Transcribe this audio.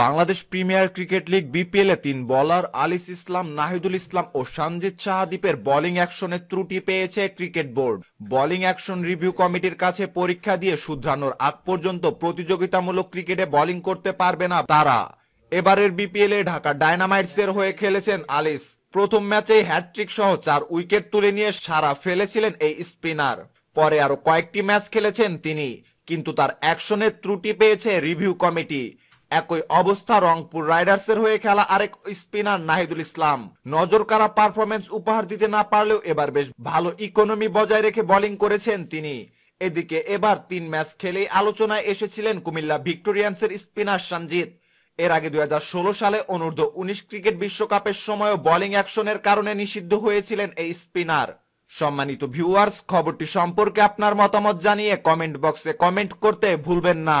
Bangladesh premier cricket league বিপিএলে তিন বলার আলিস ইসলাম, নাহিদুল ইসলাম ও সঞ্জিত শাহাদীপের বোলিং অ্যাকশনে ত্রুটি পেয়েছে cricket board. Bowling action review কমিটির কাছে পরীক্ষা দিয়ে শুধরানোর আগ পর্যন্ত প্রতিযোগিতামূলক ক্রিকেটে বোলিং করতে পারবে না তারা। এবারের বিপিএলে ঢাকা ডায়নামাইটসের হয়ে খেলেছেন আলিস। প্রথম ম্যাচেই হ্যাটট্রিক সহ চার উইকেট তুলে নিয়ে সারা ফেলেছিলেন এই স্পিনার। পরে আরও কয়েকটি ম্যাচ খেলেছেন তিনি, কিন্তু তার অ্যাকশনের ত্রুটি পেয়েছে রিভিউ কমিটি। একই অবস্থা রংপুর রাইডার্সের হয়ে খেলা আরেক স্পিনার নাহিদুল ইসলাম। নজর কাড়া পারফরমেন্স উপহার দিতে না পারলেও এবার বেশ ভালো ইকোনমি বজায় রেখে বোলিং করেছেন তিনি। এদিকে এবার তিন ম্যাচ খেলেই আলোচনায় এসেছিলেন কুমিল্লা ভিক্টোরিয়ান্সের স্পিনার সঞ্জিত। এর আগে দুই হাজার ষোলো সালে অনূর্ধ্ব উনিশ ক্রিকেট বিশ্বকাপের সময়ও বোলিং অ্যাকশনের কারণে নিষিদ্ধ হয়েছিলেন এই স্পিনার। সম্মানিত ভিউয়ার্স খবরটি সম্পর্কে আপনার মতামত জানিয়ে কমেন্ট বক্সে কমেন্ট করতে ভুলবেন না।